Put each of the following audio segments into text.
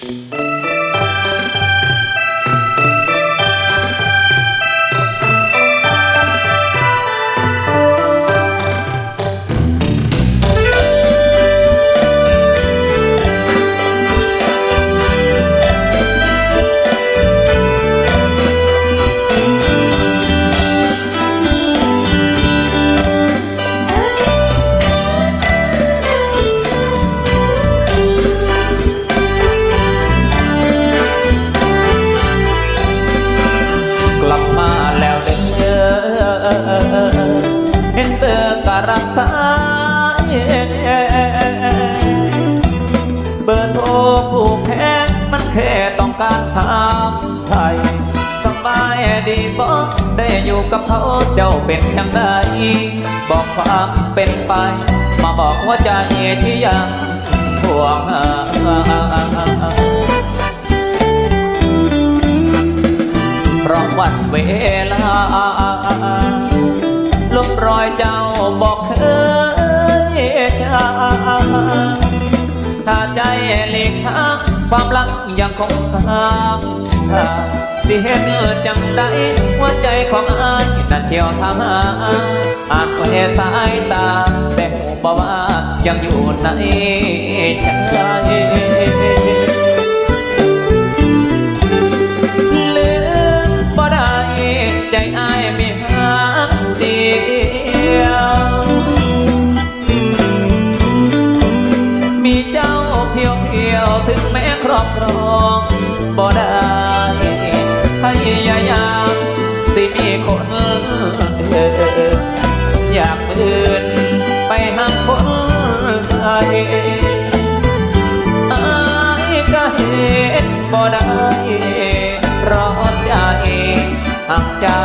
ก ค่ต้องการถามไทยสบายดีบ่ได้อยู่กับเขาเจ้าเป็นยังไงบอกความเป็นไป มาบอกว่าใจที่ยังห่วง ของข้างสิเห็นจังใดหัวใจของอายนั่นเที่ยวทำหาอาจแค่สายตา แต่หูบ่ว่ายังอยู่ในใจ คนอยากเดินไปหาคนไทยอายก็เห็นบ่ได้รอใจหักเจ้า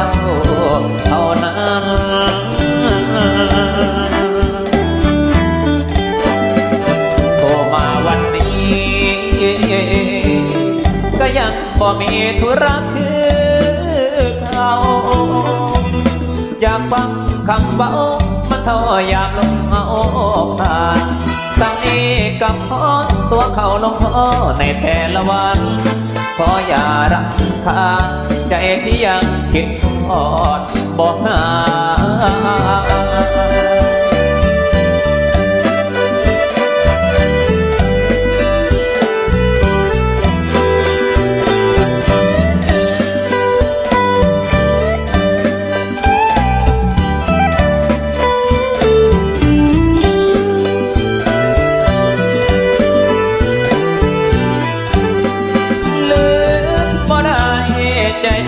เท่านั้นโทรมาวันนี้ก็ยังบ่มีธุระคือเขาากฟังคำเบามันทออยากลงเอาผ่านตั้งนี้กับพอตัวเขาลงพอในแต่ละวันขออย่ารักคาใจที่ยังคิดทอดบอกหา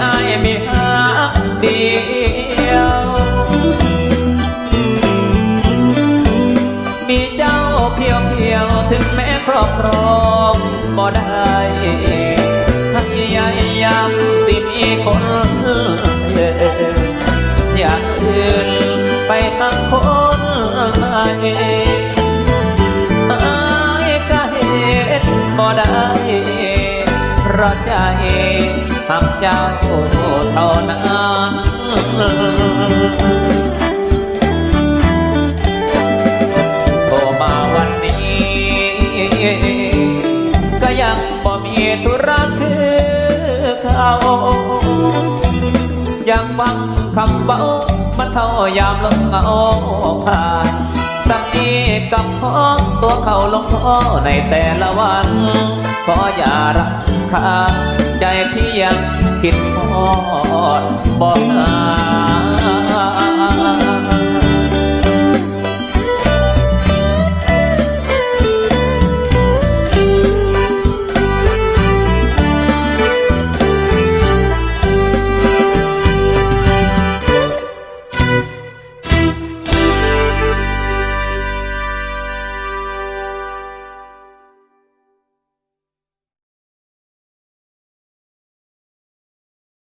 อายมีหักเดียวมีเจ้าเพียวเพียวถึงแม้ครอบครองบ่ได้พยายามสิมีคนเดินอยากขึ้นไปหาคนใหม่อายก็เห็นบ่ได้เพราะใจ หักเจ้าเท่านั้นโทรมาวันนี้ ก็ยังบ่มีธุระคือเขายังฟังคำเบามันเท่ายามลงเงาผ่านตั้งนี้กับพ่อตัวเขาลงพ่อในแต่ละวัน ขออย่ารักคา เที่ยังคิดพอดบอก